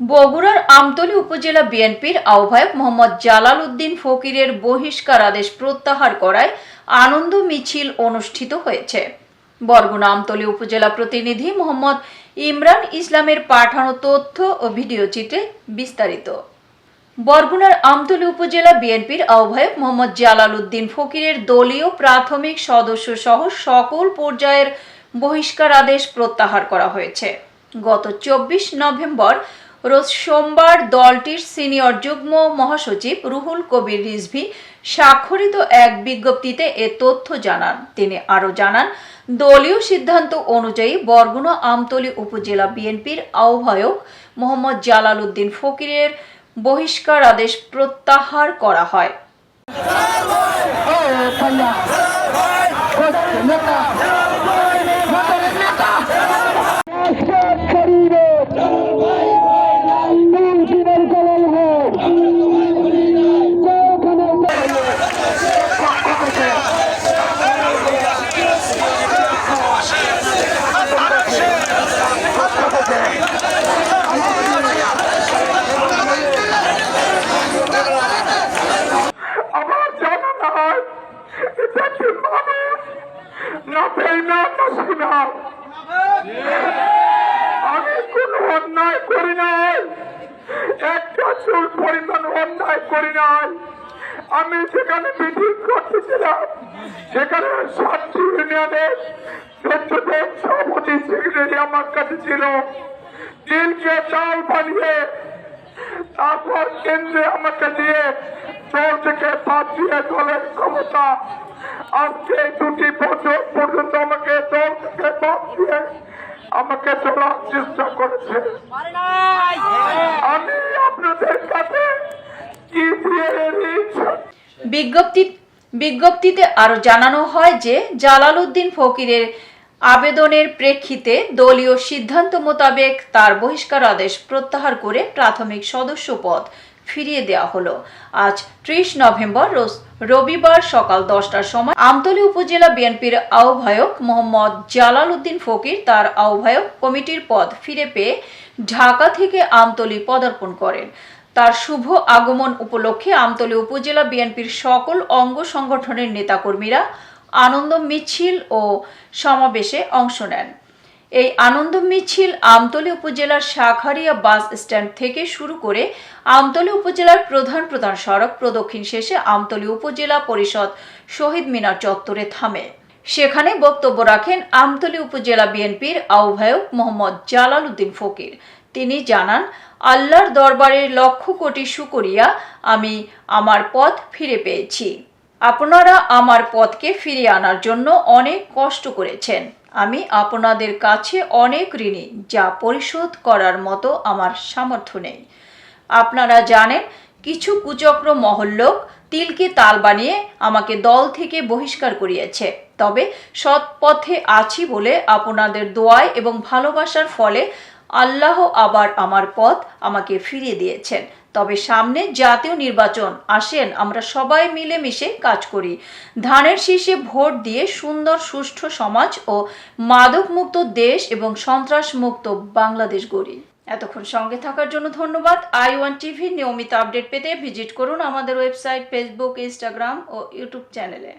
বগুড়ার আমতলী উপজেলা বিএনপির আহ্বায়ক মোহাম্মদ জালাল উদ্দিন ফকিরের বহিষ্কার আদেশ প্রত্যাহার করায় আনন্দ মিছিল অনুষ্ঠিত হয়েছে। বরগুনা আমতলী উপজেলা প্রতিনিধি মোহাম্মদ ইমরান ইসলামের পাঠানো তথ্য ও ভিডিও চিত্রে বিস্তারিত। বরগুনার আমতলী উপজেলা বিএনপির আহ্বায়ক মোহাম্মদ জালাল উদ্দিন ফকিরের দলীয় প্রাথমিক সদস্য সহ সকল পর্যায়ের বহিষ্কার আদেশ প্রত্যাহার করা হয়েছে। গত চব্বিশ নভেম্বর রোজ সোমবার দলটির সিনিয়র যুগ্ম মহাসচিব রুহুল কবির রিজভি স্বাক্ষরিত এক বিজ্ঞপ্তিতে এ তথ্য জানান। তিনি আরও জানান, দলীয় সিদ্ধান্ত অনুযায়ী বরগুনা আমতলী উপজেলা বিএনপির আহ্বায়ক মোহাম্মদ জালাল উদ্দিন ফকিরের বহিষ্কার আদেশ প্রত্যাহার করা হয় আমি কোন অন্যায় করি নাই। একটা চুল পরিমাণ অন্যায় করি নাই। আমি সেখানে মিটিং করতেছিলাম, সেখানে সাতটি ইউনিয়নের চোদ্দজন সভাপতি সেক্রেটারি আমার কাছে ছিল। দিনকে চাল বানিয়ে তারপর কেন্দ্রে আমাকে দিয়ে ক্ষমতা। আজকে দুটি বছর পর্যন্ত আমাকে দল থেকে আমাকে চলার চেষ্টা করেছে। আমি আপনাদের কাছে কি দিয়ে বিজ্ঞপ্তি বিজ্ঞপ্তিতে আরও জানানো হয় যে জালাল উদ্দিন ফকিরের আবেদনের প্রেক্ষিতে দলীয় সিদ্ধান্ত মোতাবেক তার বহিষ্কার আদেশ প্রত্যাহার করে প্রাথমিক সদস্য পদ ফিরিয়ে দেওয়া হলো। আজ ত্রিশ নভেম্বর রবিবার সকাল দশটার সময় আমতলী উপজেলা বিএনপির আহ্বায়ক মোহাম্মদ জালাল উদ্দিন ফকির তার আহ্বায়ক কমিটির পদ ফিরে পেয়ে ঢাকা থেকে আমতলী পদার্পণ করেন। তার শুভ আগমন উপলক্ষে আমতলী উপজেলা বিএনপির সকল অঙ্গ সংগঠনের নেতাকর্মীরা আনন্দ মিছিল ও সমাবেশে অংশ নেন। এই আনন্দ মিছিল আমতলী উপজেলার শাখারিয়া বাস স্ট্যান্ড থেকে শুরু করে আমতলী উপজেলার প্রধান প্রধান সড়ক প্রদক্ষিণ শেষে আমতলী উপজেলা পরিষদ শহীদ মিনার চত্বরে থামে। সেখানে বক্তব্য রাখেন আমতলী উপজেলা বিএনপির আহ্বায়ক মোহাম্মদ জালাল উদ্দিন ফকির। তিনি জানান, আল্লাহর দরবারের লক্ষ কোটি শুকরিয়া, আমি আমার পথ ফিরে পেয়েছি। আপনারা আমার পথকে ফিরিয়ে আনার জন্য অনেক কষ্ট করেছেন। আমি আপনাদের কাছে অনেক ঋণী, যা পরিশোধ করার মতো আমার সামর্থ্য নেই। আপনারা জানেন, কিছু কুচক্র মহল্লোক তিলকে তাল বানিয়ে আমাকে দল থেকে বহিষ্কার করিয়েছে। তবে সৎ পথে আছি বলে আপনাদের দোয়ায় এবং ভালোবাসার ফলে আল্লাহ আবার আমার পথ আমাকে ফিরিয়ে দিয়েছেন। তবে সামনে জাতীয় নির্বাচন আসেন, আমরা সবাই মিলেমিশে কাজ করি। ধানের শীষে ভোট দিয়ে সুন্দর, সুষ্ঠু সমাজ ও মাদকমুক্ত দেশ এবং সন্ত্রাসমুক্ত বাংলাদেশ গড়ি। এতক্ষণ সঙ্গে থাকার জন্য ধন্যবাদ। আই ওয়ান টিভি নিয়মিত আপডেট পেতে ভিজিট করুন আমাদের ওয়েবসাইট, ফেসবুক, ইনস্টাগ্রাম ও ইউটিউব চ্যানেলে।